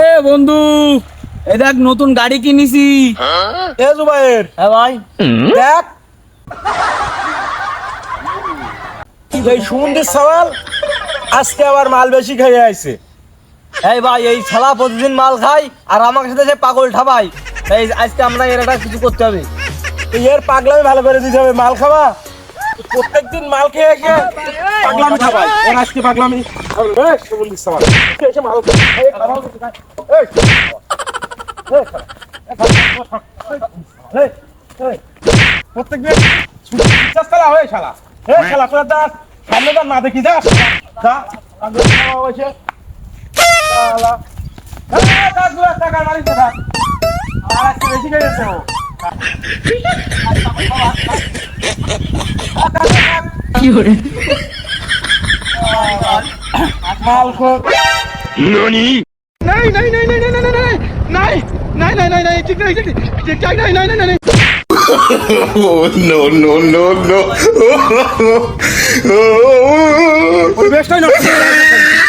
এ বন্ধু এ দেখ নতুন গাড়ি কিনেছি। এ জুবাইর। হ্যাঁ ভাই। দেখ। এই সুমন্দির সওয়াল আজকে আবার মাল বেশি খেয়ে আইছে। এই ভাই এই ছালা প্রতিদিন মাল খাই আর আমার সাথে সে পাগল ঠাবাই এই আজকে আমরা এর একটা কিছু করতে হবে। এর পাগলামি ভালো করে দিতে হবে মাল খাওয়া প্রত্যেকদিন মাল খেয়ে এসে পাগলামি খাবাই এর আজকে পাগলামি। প্রত্যেক দিন শালা হয়ে শালা। হে শালা তোরা দাস সামনে দাঁড় না দেখি যাস যা শালা। টাকা মারি টাকা আর আজকে বেশি খেয়েছে ও কি নাই নাই নাই নাই নাই নাই নাই নাই নাই নাই নাই নাই ঠিক নাই ঠিক ঠিক ঠিক নাই নাই নাই নাই Oh no।